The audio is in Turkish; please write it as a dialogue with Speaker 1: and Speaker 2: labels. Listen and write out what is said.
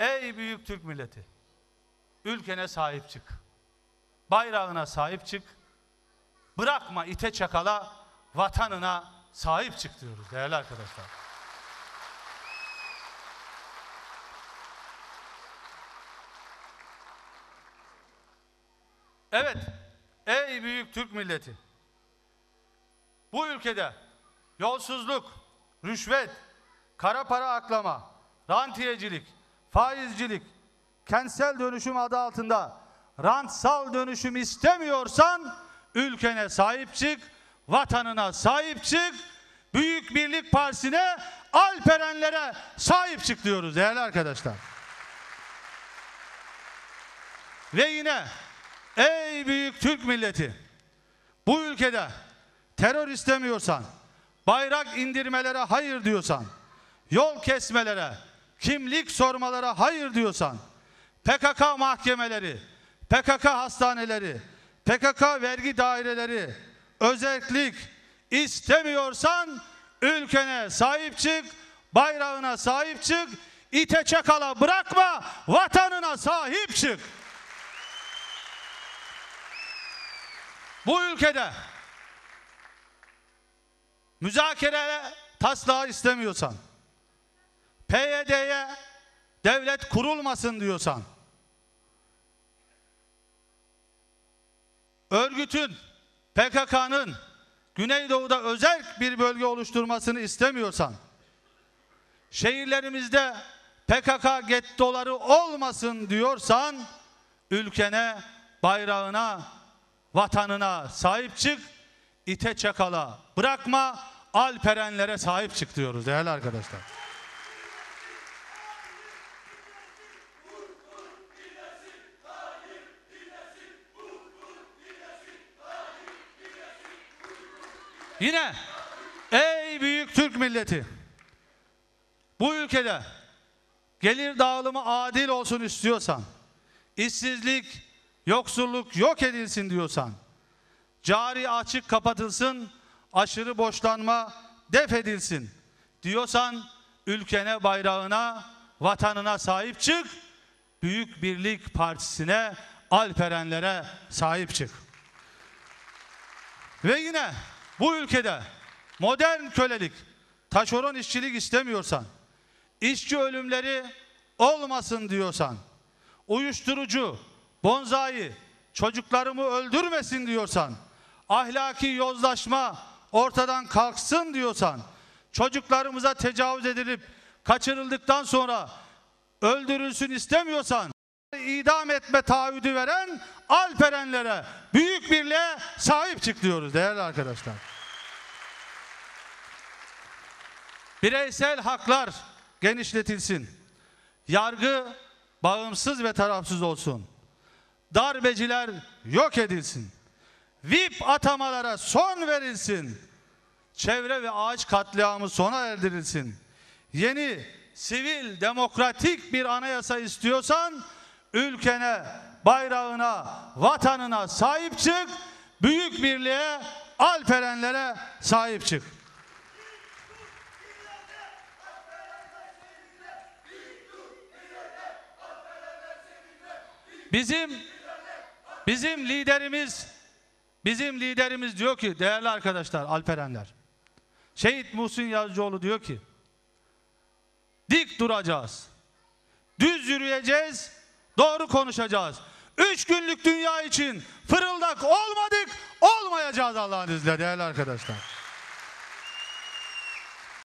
Speaker 1: Ey büyük Türk milleti! Ülkene sahip çık. Bayrağına sahip çık. Bırakma ite çakala, vatanına sahip çık diyoruz değerli arkadaşlar. Evet, ey büyük Türk milleti! Bu ülkede yolsuzluk, rüşvet, kara para aklama, rantiyecilik, faizcilik, kentsel dönüşüm adı altında rantsal dönüşüm istemiyorsan ülkene sahip çık, vatanına sahip çık, Büyük Birlik Partisi'ne, Alperenlere sahip çık diyoruz değerli arkadaşlar. Ve yine ey büyük Türk milleti bu ülkede terör istemiyorsan, bayrak indirmelere hayır diyorsan, yol kesmelere, kimlik sormalara hayır diyorsan, PKK mahkemeleri, PKK hastaneleri, PKK vergi daireleri, özellik istemiyorsan ülkene sahip çık, bayrağına sahip çık, ite çakala bırakma, vatanına sahip çık. Bu ülkede müzakere taslağı istemiyorsan, PYD'ye devlet kurulmasın diyorsan, örgütün, PKK'nın Güneydoğu'da özel bir bölge oluşturmasını istemiyorsan, şehirlerimizde PKK gettoları olmasın diyorsan, ülkene, bayrağına, vatanına sahip çık, ite çakala bırakma, alperenlere sahip çık diyoruz değerli arkadaşlar. Yine ey büyük Türk milleti bu ülkede gelir dağılımı adil olsun istiyorsan, işsizlik, yoksulluk yok edilsin diyorsan, cari açık kapatılsın, aşırı borçlanma def edilsin diyorsan ülkene, bayrağına, vatanına sahip çık. Büyük Birlik Partisi'ne, Alperenlere sahip çık. Ve yine bu ülkede modern kölelik, taşeron işçilik istemiyorsan, işçi ölümleri olmasın diyorsan, uyuşturucu, bonzai, çocuklarımı öldürmesin diyorsan, ahlaki yozlaşma ortadan kalksın diyorsan, çocuklarımıza tecavüz edilip kaçırıldıktan sonra öldürülsün istemiyorsan, idam etme taahhüdü veren Alperenlere, büyük birliğe sahip çık diyoruz değerli arkadaşlar. Bireysel haklar genişletilsin. Yargı bağımsız ve tarafsız olsun. Darbeciler yok edilsin. VIP atamalara son verilsin. Çevre ve ağaç katliamı sona erdirilsin. Yeni sivil demokratik bir anayasa istiyorsan ülkene, bayrağına, vatanına sahip çık. Büyük birliğe, alperenlere sahip çık. Bizim bizim liderimiz bizim liderimiz diyor ki değerli arkadaşlar Alperenler. Şehit Muhsin Yazıcıoğlu diyor ki dik duracağız. Düz yürüyeceğiz, doğru konuşacağız. Üç günlük dünya için fırıldak olmadık, olmayacağız Allah'ın izniyle değerli arkadaşlar.